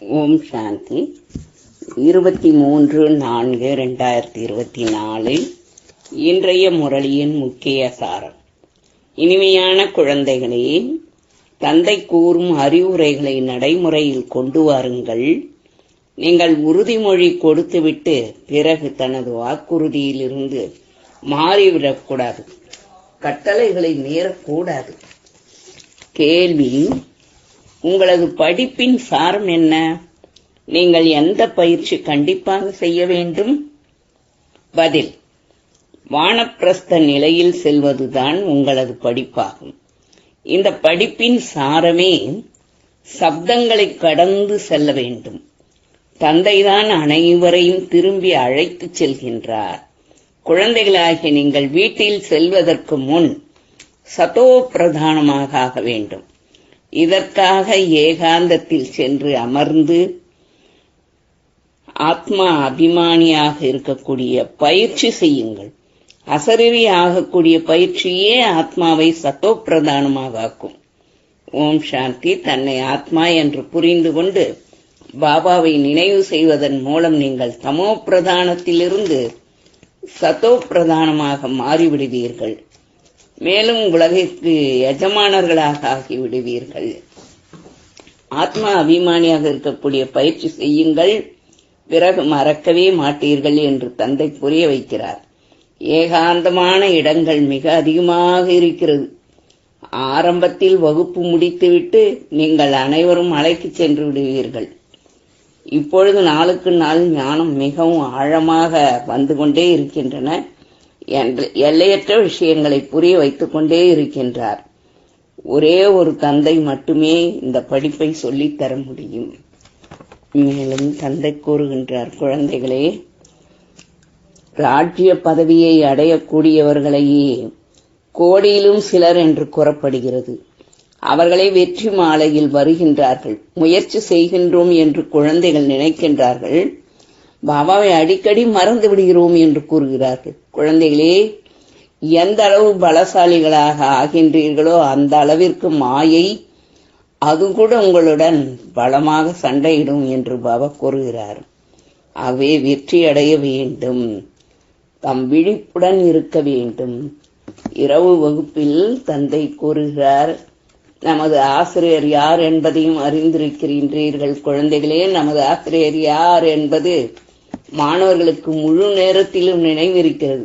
ஓம் சாந்தி. இருபத்தி மூன்று நான்கு ரெண்டாயிரத்தி இருபத்தி நாலு. இன்றைய முரளியின் முக்கிய சாரம். இனிமையான குழந்தைகளே தந்தை கூறும் அறிவுரைகளை நடைமுறையில் கொண்டு வாருங்கள். நீங்கள் உறுதிமொழி கொடுத்துவிட்டு பிறகு தனது வாக்குறுதியிலிருந்து மாறிவிடக்கூடாது. கட்டளைகளை மீறக்கூடாது. கேள்வி உங்களது படிப்பின் சாரம் என்ன? நீங்கள் எந்த பயிற்சி கண்டிப்பாக செய்ய வேண்டும்? பதில் வானப்பிரஸ்த நிலையில் செல்வதுதான் உங்களது படிப்பாகும். இந்த படிப்பின் சாரமே சப்தங்களை கடந்து செல்ல வேண்டும். தந்தைதான் அனைவரையும் திரும்பி அழைத்துச் செல்கின்றார். குழந்தைகளாகிய நீங்கள் வீட்டில் செல்வதற்கு முன் சதோ பிரதானமாக ஆக வேண்டும். இதற்காக ஏகாந்தத்தில் சென்று அமர்ந்து ஆத்மா அபிமானியாக இருக்கக்கூடிய பயிற்சி செய்யுங்கள். அசரீரி ஆகக்கூடிய பயிற்சியே ஆத்மாவை சத்தோ பிரதானமாக ஆக்கும் ஓம் சாந்தி. தன்னை ஆத்மா என்று புரிந்து கொண்டு பாபாவை நினைவு செய்வதன் மூலம் நீங்கள் தமோ பிரதானத்திலிருந்து சத்தோ பிரதானமாக மாறிவிடுவீர்கள். மேலும் உலகிற்கு எஜமானர்களாக ஆகிவிடுவீர்கள். ஆத்மா அபிமானியாக இருக்கக்கூடிய பயிற்சி செய்யுங்கள். பிறகு மறக்கவே மாட்டீர்கள் என்று தந்தை புரிய வைக்கிறார். ஏகாந்தமான இடங்கள் மிக அதிகமாக இருக்கிறது. ஆரம்பத்தில் வகுப்பு முடித்துவிட்டு நீங்கள் அனைவரும் அழைத்து சென்று விடுவீர்கள். இப்பொழுது நாளுக்கு நாள் ஞானம் மிகவும் ஆழமாக வந்து கொண்டே இருக்கின்றன. என்று எல்லையற்ற விஷயங்களை புரிய வைத்துக் கொண்டே இருக்கின்றார். ஒரே ஒரு தந்தை மட்டுமே இந்த படிப்பை சொல்லித்தர முடியும். மேலும் தந்தை கூறுகின்றார் குழந்தைகளே ராஜ்ய பதவியை அடையக்கூடியவர்களையே கோடியிலும் சிலர் என்று கூறப்படுகிறது. அவர்களே வெற்றி மாலையில் வருகின்றார்கள். முயற்சி செய்கின்றோம் என்று குழந்தைகள் நினைக்கின்றார்கள். பாபாவை அடிக்கடி மறந்து விடுகிறோம் என்று கூறுகிறார்கள். குழந்தைகளே எந்த அளவு பலசாலிகளாக ஆகின்றீர்களோ அந்த அளவிற்கு மாயை அது கூட உங்களுடன் பலமாக சண்டையிடும் என்று பாபா கூறுகிறார். ஆகவே வெற்றி அடைய வேண்டும். தம் விழிப்புடன் இருக்க வேண்டும். இரவு வகுப்பில் தந்தை கூறுகிறார் நமது ஆசிரியர் யார் என்பதையும் அறிந்திருக்கின்றீர்கள் குழந்தைகளே. நமது ஆசிரியர் யார் என்பது மாணவர்களுக்கு முழு நேரத்திலும் நினைவிருக்கிறது.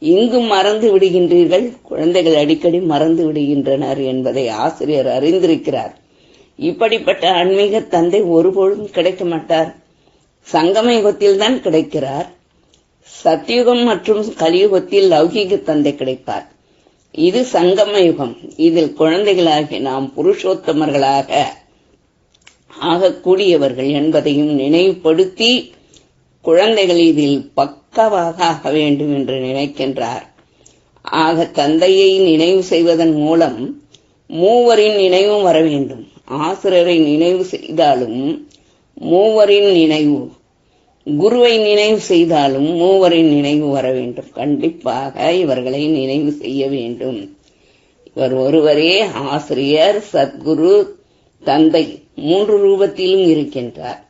இங்கும் மறந்து விடுகின்றீர்கள் குழந்தைகள் அடிக்கடி மறந்து விடுகின்றனர் என்பதை ஆசிரியர் அறிந்திருக்கிறார். இப்படிப்பட்ட ஆன்மீக தந்தை ஒருபொழுதும் கிடைக்க மாட்டார். சங்கம யுகத்தில் தான் கிடைக்கிறார். சத்தியுகம் மற்றும் கலியுகத்தில் லௌகீக தந்தை கிடைப்பார். இது சங்கம யுகம் இதில் குழந்தைகளாகி நாம் புருஷோத்தமர்களாக ஆகக்கூடியவர்கள் என்பதையும் நினைவுபடுத்தி குழந்தைகள் இதில் பக்கவாக ஆக வேண்டும் என்று நினைக்கின்றார். ஆக தந்தையை நினைவு செய்வதன் மூலம் மூவரின் நினைவும் வர வேண்டும். ஆசிரியரை நினைவு செய்தாலும் மூவரின் நினைவு குருவை நினைவு செய்தாலும் மூவரின் நினைவு வர வேண்டும். கண்டிப்பாக இவர்களை நினைவு செய்ய வேண்டும். இவர் ஒருவரே ஆசிரியர் சத்குரு தந்தை மூன்று ரூபத்திலும் இருக்கின்றார்.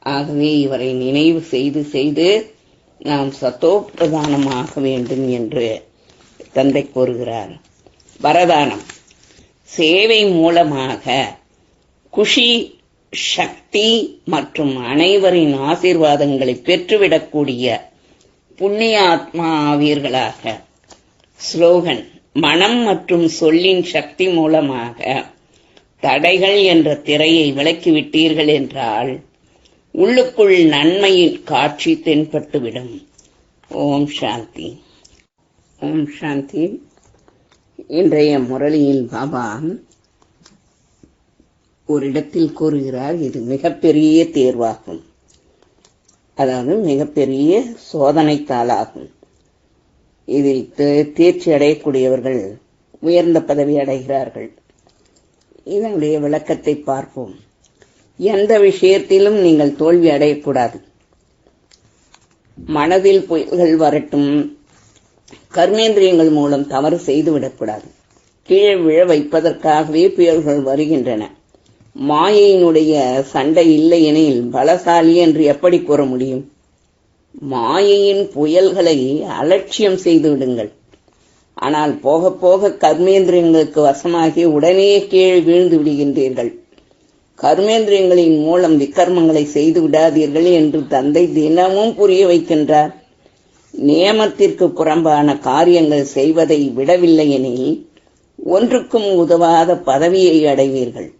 ஆகவே இவரை நினைவு செய்து செய்து நாம் சத்தோ ஆக வேண்டும் என்று தந்தை கூறுகிறார். வரதானம். சேவை மூலமாக குஷி சக்தி மற்றும் அனைவரின் ஆசீர்வாதங்களை பெற்றுவிடக்கூடிய புண்ணிய ஆத்மா ஸ்லோகன். மனம் மற்றும் சொல்லின் சக்தி மூலமாக தடைகள் என்ற திரையை விலக்கிவிட்டீர்கள் என்றால் உள்ளுக்குள் நன்மையின் காட்சி தென்பட்டுவிடும். ஓம் சாந்தி. ஓம் சாந்தி. இன்றைய முரளியில் பாபா ஒரு இடத்தில் கூறுகிறார் இது மிகப்பெரிய தேர்வாகும். அதாவது மிகப்பெரிய சோதனை தாளாகும் இதில் தேர்ச்சி அடையக்கூடியவர்கள் உயர்ந்த பதவி அடைகிறார்கள். இதனுடைய விளக்கத்தை பார்ப்போம். எந்த விஷயத்திலும் நீங்கள் தோல்வி அடையக்கூடாது. மனதில் புயல்கள் வரட்டும். கர்மேந்திரியங்கள் மூலம் தவறு செய்து விடக்கூடாது. கீழே விழ வைப்பதற்காகவே புயல்கள் வருகின்றன. மாயையினுடைய சண்டை இல்லை எனில் பலசாலி என்று எப்படி கூற முடியும்? மாயையின் புயல்களை அலட்சியம் செய்து விடுங்கள். ஆனால் போக போக கர்மேந்திரியங்களுக்கு வசமாகி உடனே கீழே வீழ்ந்து விடுகின்றீர்கள். கர்மேந்திரியங்களின் மூலம் விக்கர்மங்களை செய்து விடாதீர்கள் என்று தந்தை தினமும் புரிய வைக்கின்றார். நியமத்திற்கு புறம்பான காரியங்கள் செய்வதை விடவில்லை எனில் ஒன்றுக்கும் உதவாத பதவியை அடைவீர்கள்.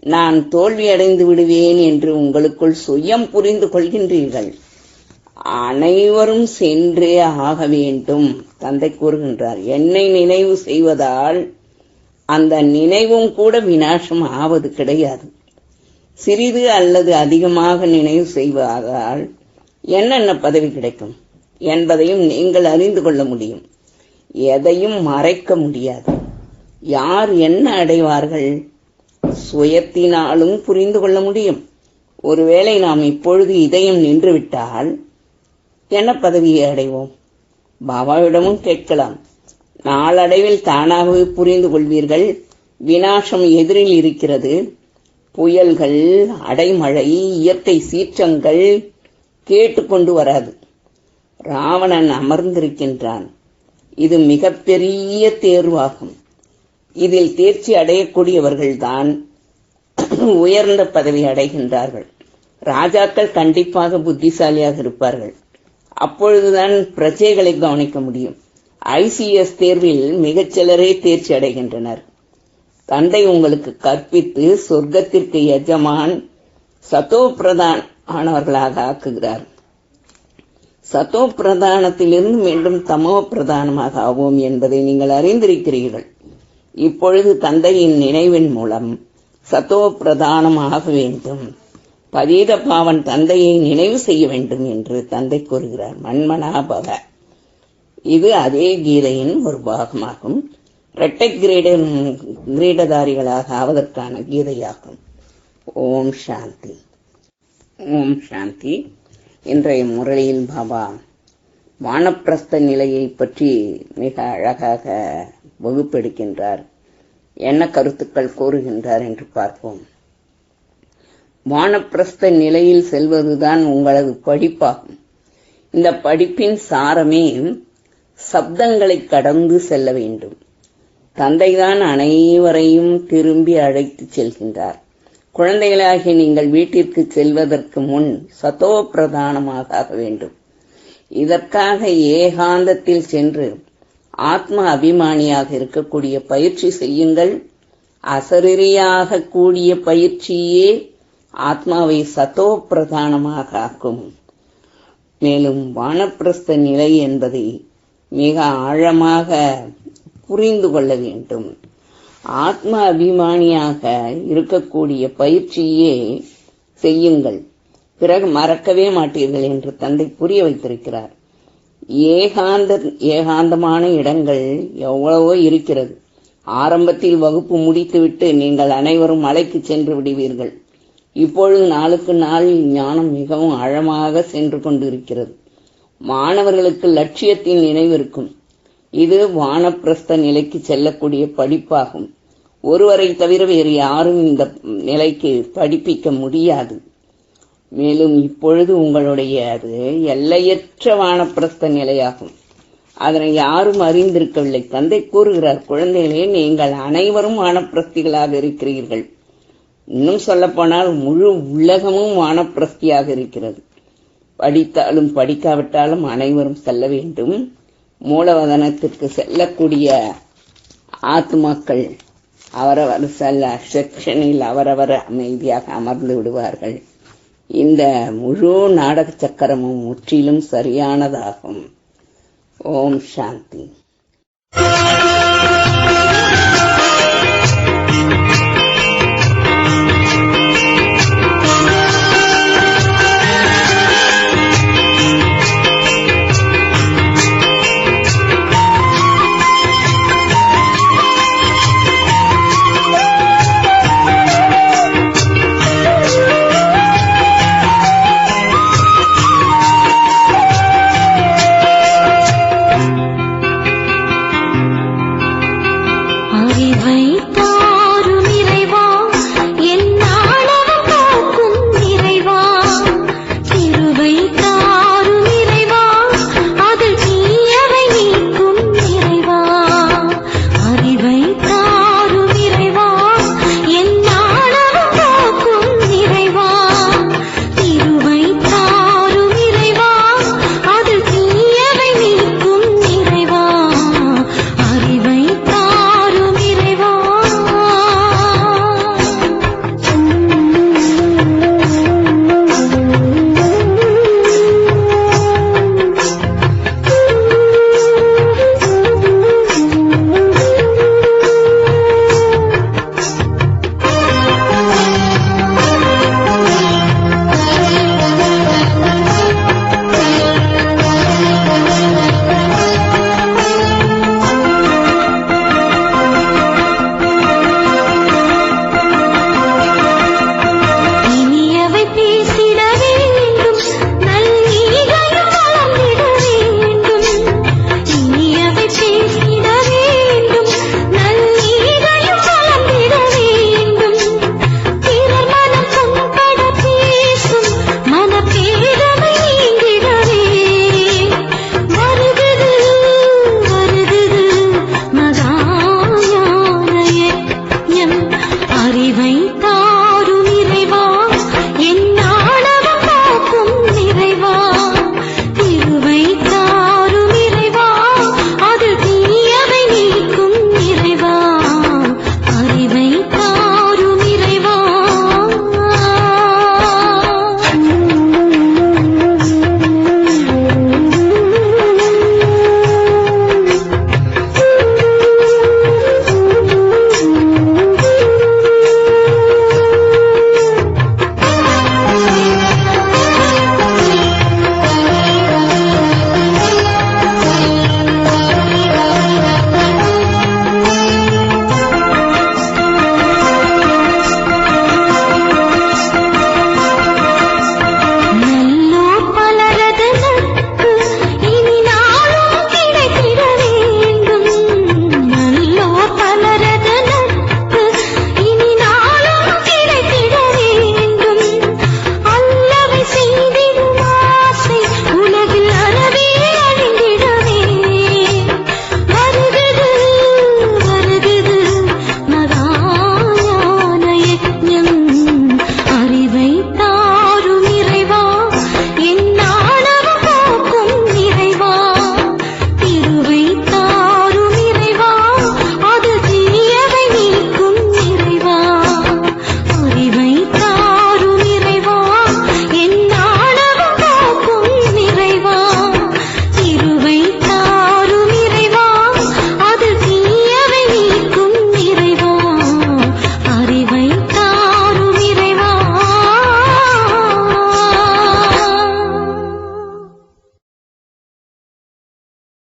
நான் தோல்வியடைந்து விடுவேன் என்று உங்களுக்குள் சுயம் புரிந்து கொள்கின்றீர்கள். அனைவரும் சென்றே ஆக வேண்டும் தந்தை கூறுகின்றார். என்னை நினைவு செய்வதால் அந்த நினைவும் கூட வினாசம் ஆவது கிடையாது. சிறிது அல்லது அதிகமாக நினைவு செய்வதால் என்னென்ன பதவி கிடைக்கும் என்பதையும் நீங்கள் அறிந்து கொள்ள முடியும். எதையும் மறைக்க முடியாது. யார் என்ன அடைவார்கள் சுயத்தினாலும் புரிந்து கொள்ள முடியும். ஒருவேளை நாம் இப்பொழுது இதயம் நின்றுவிட்டால் என்ன பதவியை அடைவோம்? பாபாவிடமும் கேட்கலாம். நாளடைவில் தானாகவே புரிந்து கொள்வீர்கள். வினாசம் எதிரில் இருக்கிறது. புயல்கள் அடைமழை இயற்கை சீற்றங்கள் கேட்டுக்கொண்டு வராது. ராவணன் அமர்ந்திருக்கின்றான். இது மிகப்பெரிய தேர்வாகும். இதில் தேர்ச்சி அடையக்கூடியவர்கள்தான் உயர்ந்த பதவி அடைகின்றார்கள். ராஜாக்கள் கண்டிப்பாக புத்திசாலியாக இருப்பார்கள். அப்பொழுதுதான் பிரஜைகளை கவனிக்க முடியும். ஐசிஎஸ் தேர்வில் மிகச் சிலரே தேர்ச்சி அடைகின்றனர். தந்தை உங்களுக்கு கற்பித்து சொர்க்கத்திற்கு எஜமான் சத்தோ பிரதான் ஆனவர்களாக ஆக்குகிறார். சத்தோ பிரதானத்திலிருந்து மீண்டும் தமோ பிரதானமாக ஆவோம் என்பதை நீங்கள் அறிந்திருக்கிறீர்கள். இப்பொழுது தந்தையின் நினைவின் மூலம் சத்தோ பிரதானமாக வேண்டும். பதீத பாவன் தந்தையை நினைவு செய்ய வேண்டும் என்று தந்தை கூறுகிறார். மண்மனாபவ இது அதே கீதையின் ஒரு பாகமாகும். இரட்டை கிரீட கிரீடதாரிகளாக ஆவதற்கான கீதையாகும். ஓம் சாந்தி. ஓம் சாந்தி. இன்றைய முரளியில் பாபா வானப்பிரஸ்த நிலையை பற்றி மிக அழகாக வகுப்பெடுக்கின்றார். என்ன கருத்துக்கள் கூறுகின்றார் என்று பார்ப்போம். வானப்பிரஸ்த நிலையில் செல்வதுதான் உங்களது படிப்பாகும். இந்த படிப்பின் சாரமே சப்தங்களை கடந்து செல்ல வேண்டும். தந்தைதான் அனைவரையும் திரும்பி அழைத்து செல்கின்றார். குழந்தைகளாகிய நீங்கள் வீட்டிற்கு செல்வதற்கு முன் சத்தோ பிரதானமாக ஆக வேண்டும். இதற்காக ஏகாந்தத்தில் சென்று ஆத்ம அபிமானியாக இருக்கக்கூடிய பயிற்சி செய்யுங்கள். அசரீரியாக கூடிய பயிற்சியே ஆத்மாவை சத்தோ பிரதானமாக ஆக்கும். மேலும் வானப்பிரஸ்த நிலை என்பதை மிக ஆழமாக புரிந்து கொள்ள வேண்டும். ஆத்ம அபிமானியாக இருக்கக்கூடிய பயிற்சியே செய்யுங்கள். பிறகு மறக்கவே மாட்டீர்கள் என்று தந்தை புரிய வைத்திருக்கிறார். ஏகாந்த ஏகாந்தமான இடங்கள் எவ்வளவோ இருக்கிறது. ஆரம்பத்தில் வகுப்பு முடித்துவிட்டு நீங்கள் அனைவரும் மலைக்கு சென்று விடுவீர்கள். இப்பொழுது நாளுக்கு நாள் ஞானம் மிகவும் ஆழமாக சென்று கொண்டிருக்கிறது. மாணவர்களுக்கு லட்சியத்தின் நினைவு இருக்கும். இது வானப்பிரஸ்த நிலைக்கு செல்லக்கூடிய படிப்பாகும். ஒருவரை தவிர வேறு யாரும் இந்த நிலைக்கு படிப்பிக்க முடியாது. மேலும் இப்பொழுது உங்களுடைய அது எல்லையற்ற வானப்பிரஸ்த நிலையாகும். அதனை யாரும் அறிந்திருக்கவில்லை. தந்தை கூறுகிறார் குழந்தைகளே நீங்கள் அனைவரும் வானப்பிரஸ்திகளாக இருக்கிறீர்கள். இன்னும் சொல்லப்போனால் முழு உலகமும் வானப்பிரஸ்தியாக இருக்கிறது. படித்தாலும் படிக்காவிட்டாலும் அனைவரும் செல்ல வேண்டும். மூலவதனத்திற்கு செல்லக்கூடிய ஆத்மாக்கள் அவரவர் செல்ல செக்ஷனில் அவரவர் அமைதியாக அமர்ந்து விடுவார்கள். இந்த முழு நாடக சக்கரமும் முற்றிலும் சரியானதாகும். ஓம் சாந்தி.